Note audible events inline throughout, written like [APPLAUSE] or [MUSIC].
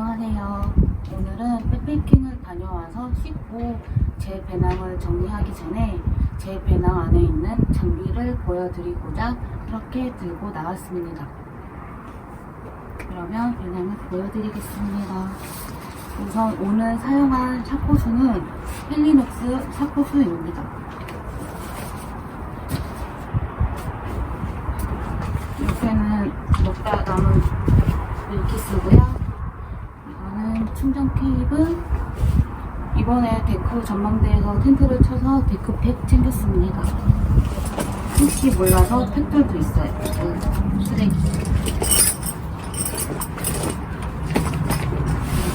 안녕하세요. 오늘은 백패킹을 다녀와서 씻고 제 배낭을 정리하기 전에 제 배낭 안에 있는 장비를 보여드리고자 이렇게 들고 나왔습니다. 그러면 배낭을 보여드리겠습니다. 우선 오늘 사용한 샤코수는 헬리녹스 샤코수입니다. 옆에는 먹다 남은 밀키스고요. 충전 케이블. 이번에 데크 전망대에서 텐트를 쳐서 데크 팩 챙겼습니다. 혹시 몰라서 팩들도 있어요. 그 쓰레기.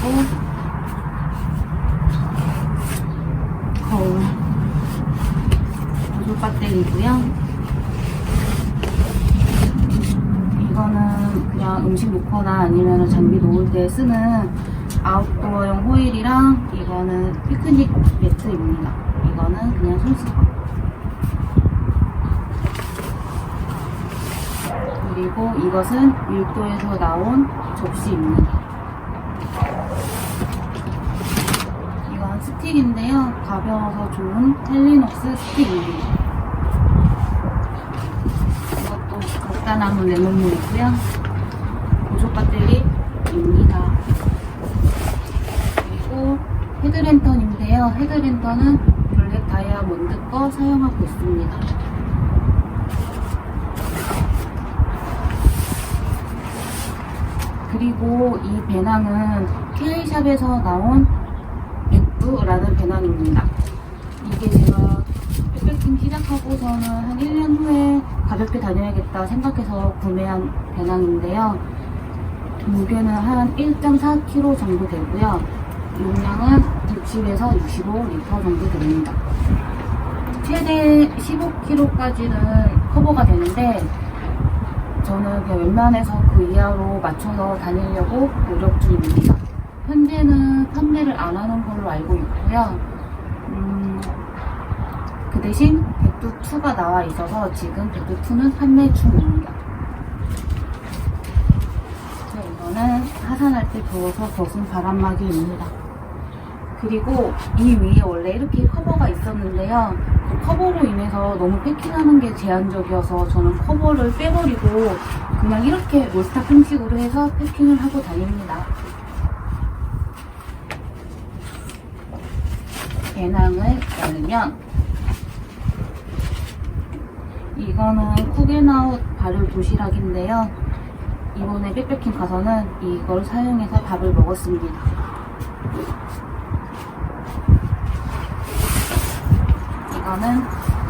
그리고 거울. 보조 배터리고요. 이거는 그냥 음식 놓거나 아니면 장비 놓을 때 쓰는 아웃도어용 호일이랑 이거는 피크닉 매트입니다. 이거는 그냥 손수건. 그리고 이것은 밀도에서 나온 접시입니다. 이건 스틱인데요. 가벼워서 좋은 텔리녹스 스틱입니다. 이것도 남은 레몬물이고요. 보조 배터리입니다. 그리고 헤드랜턴인데요. 헤드랜턴은 블랙 다이아몬드 거 사용하고 있습니다. 그리고 이 배낭은 K샵에서 나온 백두라는 배낭입니다. 이게 제가 백패킹 시작하고서는 한 1년 후에 가볍게 다녀야겠다 생각해서 구매한 배낭인데요. 무게는 한 1.4kg 정도 되고요. 용량은 60에서 65리터 정도 됩니다. 최대 15kg까지는 커버가 되는데 저는 웬만해서 그 이하로 맞춰서 다니려고 노력 중입니다. 현재는 판매를 안 하는 걸로 알고 있고요. 음, 그 대신 백두2가 나와 있어서 지금 백두2는 판매 중입니다. 자, 이거는 하산할 때 더워서 벗은 바람막이입니다. 그리고 이 위에 원래 이렇게 커버가 있었는데요. 그 커버로 인해서 너무 패킹하는 게 제한적이어서 저는 커버를 빼버리고 그냥 이렇게 몰스타 형식으로 해서 패킹을 하고 다닙니다. 배낭을 열면 이거는 쿠겐아웃 발효 도시락인데요. 이번에 백패킹 가서는 이걸 사용해서 밥을 먹었습니다. 이거는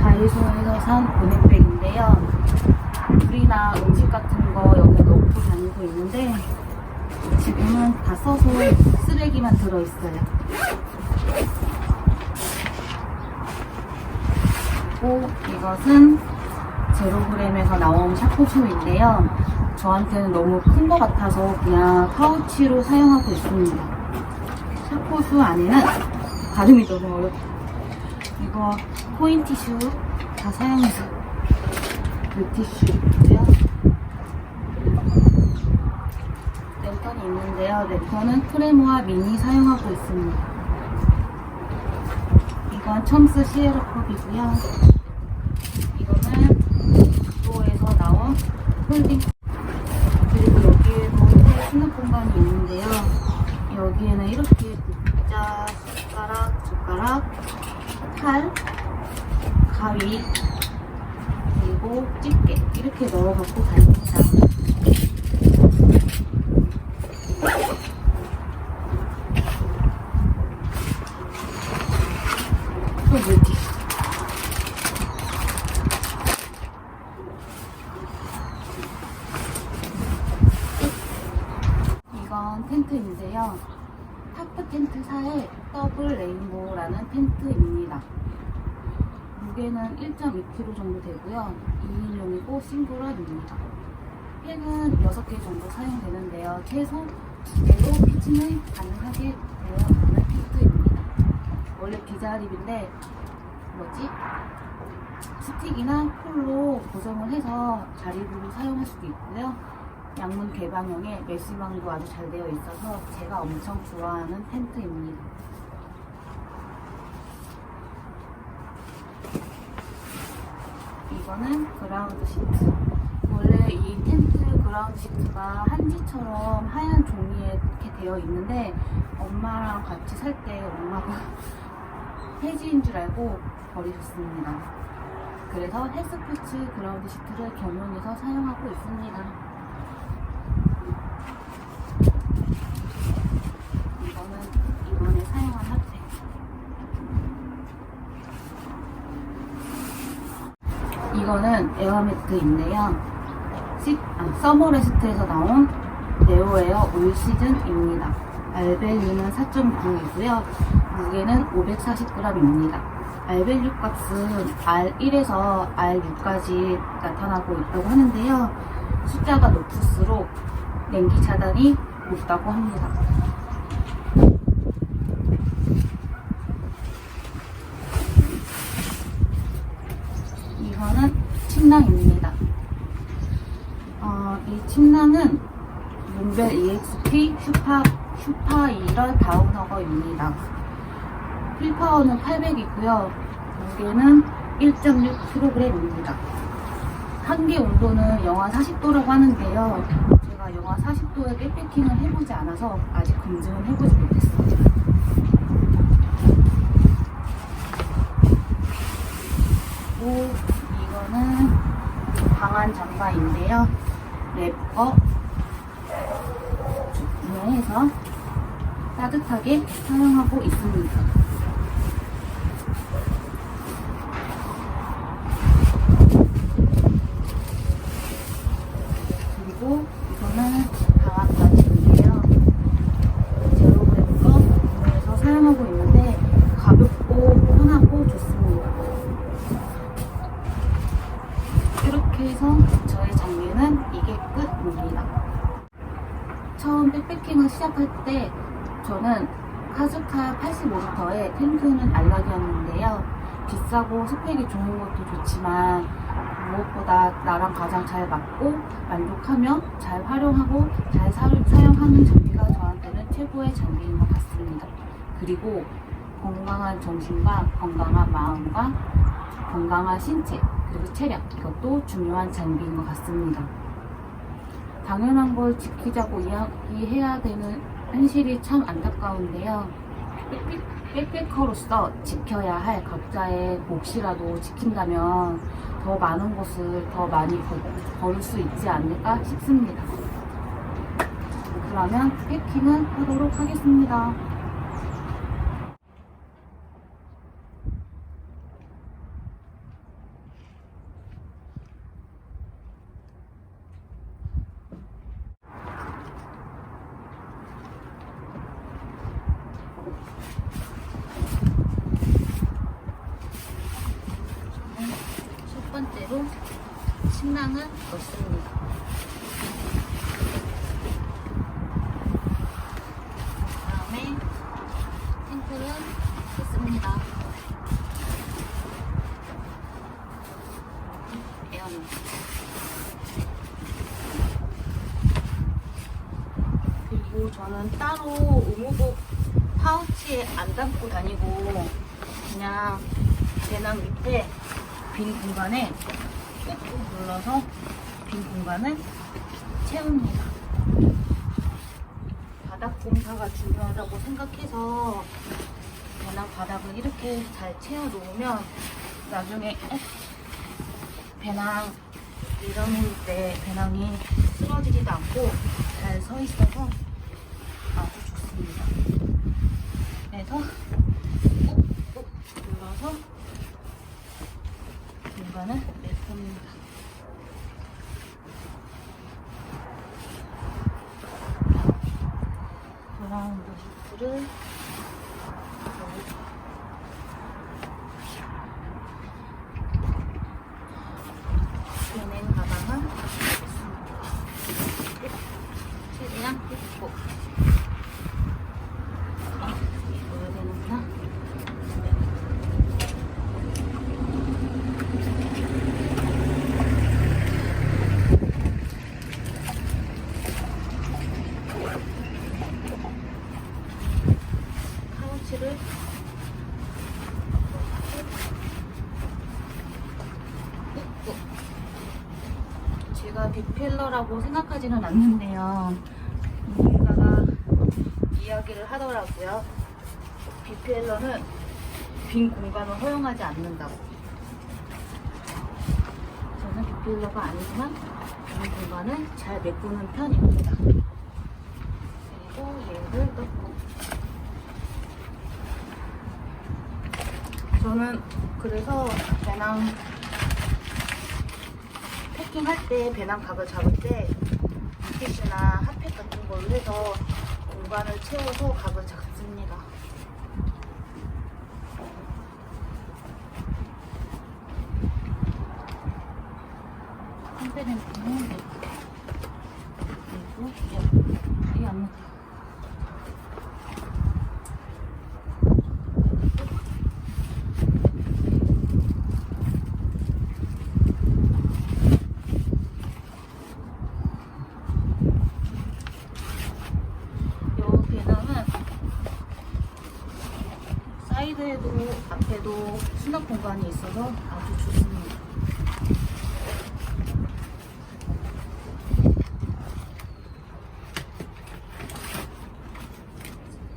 다이소에서 산 보냉백인데요. 물이나 음식 같은 거 여기 넣고 다니고 있는데 지금은 다 써서 쓰레기만 들어있어요. 그리고 이것은 제로그램에서 나온 샤코슈인데요. 저한테는 너무 큰 것 같아서 그냥 파우치로 사용하고 있습니다. 샤코슈 안에는 발음이 너무 어렵다. 이거 코인 티슈 다 사용해서 물티슈고요. 랜턴이 있는데요. 랜턴은 크레모와 미니 사용하고 있습니다. 이건 첨스 시에러컵이고요. 이거는 도에서 나온 홀딩 그리고 여기에도 수납 공간이 있는데요. 여기에는 이렇게 국자, 숟가락, 젓가락, 칼, 가위, 그리고 집게 이렇게 넣어 갖고 물티슈. 이건 텐트인데요. 타프 텐트사의 더블 레인보우라는 텐트입니다. 무게는 1.2kg 정도 되고요. 2인용이고 싱글화입니다. 펜은 6개 정도 사용되는데요. 최소 2개로 피칭을 가능하게 되어 있는 텐트입니다. 원래 비자립인데 뭐지? 스틱이나 폴로 고정을 해서 자립으로 사용할 수도 있고요. 양문 개방형에 메시망도 아주 잘 되어 있어서 제가 엄청 좋아하는 텐트입니다. 이거는 그라운드 시트. 원래 이 텐트 그라운드 시트가 한지처럼 하얀 종이에 이렇게 되어 있는데 엄마랑 같이 살 때 엄마가 [LAUGHS] 폐지인 줄 알고 버리셨습니다. 그래서 헬스포츠 그라운드 시트를 겸용해서 사용하고 있습니다. 이거는 이번에 사용한 핫팩. 이거는 에어매트인데요. 시, 아, 서머레스트에서 나온 네오에어 올 시즌입니다. 알밸류는 4.9이고요. 무게는 540g입니다. 알밸류 값은 R1에서 R6까지 나타나고 있다고 하는데요. 숫자가 높을수록 냉기 차단이 높다고 합니다. 이거는 침낭입니다. 어, 이 침낭은 몽벨 EXP 슈파, 슈파 2럴 다운허거입니다. 필파워는 800이고요. 무게는 1.6kg입니다. 한계 온도는 영하 40도라고 하는데요. 제가 영하 40도에 백패킹을 해보지 않아서 아직 검증은 해보지 못했습니다. 이거는 방한 잠바인데요. 랩거 구매해서 따뜻하게 사용하고 있습니다. 그리고 이거는 방한 바지인데요. 제로그램 거 구매해서 사용하고 있는데 가볍고 편하고 좋습니다. 이렇게 해서 저의 장비는 이게 끝입니다. 처음 백패킹을 시작할 때 저는 카즈카 85리터의 텐트는 안락이었는데요. 비싸고 스펙이 좋은 것도 좋지만 무엇보다 나랑 가장 잘 맞고 만족하며 잘 활용하고 잘 사, 사용하는 장비가 저한테는 최고의 장비인 것 같습니다. 그리고 건강한 정신과 건강한 마음과 건강한 신체 그리고 체력 이것도 중요한 장비인 것 같습니다. 당연한 걸 지키자고 이야- 이해해야 되는 현실이 참 안타까운데요. 백패- 백패커로서 지켜야 할 각자의 몫이라도 지킨다면 더 많은 것을 더 많이 걸- 걸을 수 있지 않을까 싶습니다. 그러면 패킹은 하도록 하겠습니다. 첫 번째로 침낭을 넣습니다. 다음에 텐트를 뜯습니다. 에어컨. 그리고 저는 따로 의무복 파우치에 안 담고 다니고 그냥 배낭 밑에 빈 공간에 꾹꾹 눌러서 빈 공간을 채웁니다. 바닥 공사가 중요하다고 생각해서 배낭 바닥을 이렇게 잘 채워 놓으면 나중에 어? 배낭 밀어놓을 때 배낭이 쓰러지지도 않고 잘 서 있어서 넣고 파우치를 어, 어. 제가 빅필러라고 생각하지는 않는데요. 이야기를 하더라고요. 빅필러는 빈 공간을 허용하지 않는다고. 저는 빅필러가 아니지만 빈 공간을 잘 메꾸는 편입니다. 그리고 얘를 넣고 저는 그래서 배낭 패킹할 때 배낭 각을 잡을 때 티슈나 핫팩 같은 걸로 해서 공간을 채워서 각을 잡습니다. 컴페렌트는 그리고 이요 배낭은 사이드에도 앞에도 수납 공간이 있어서 아주 좋습니다.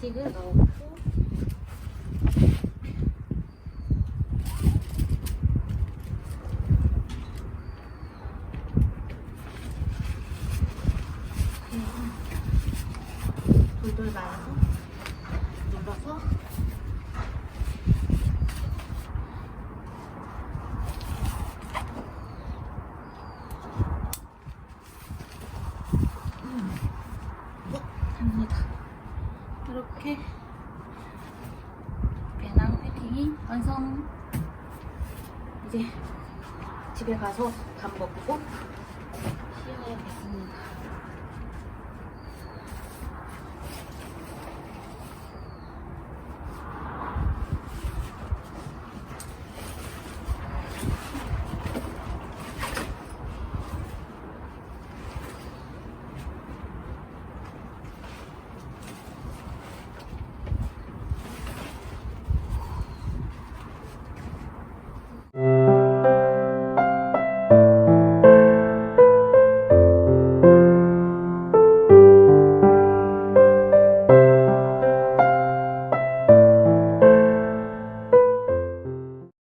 스틱을 넣고 돌돌 말아서 음, 네, 합니다. 이렇게 배낭 패킹이 완성. 이제 집에 가서 밥 먹고 쉬어야겠습니다.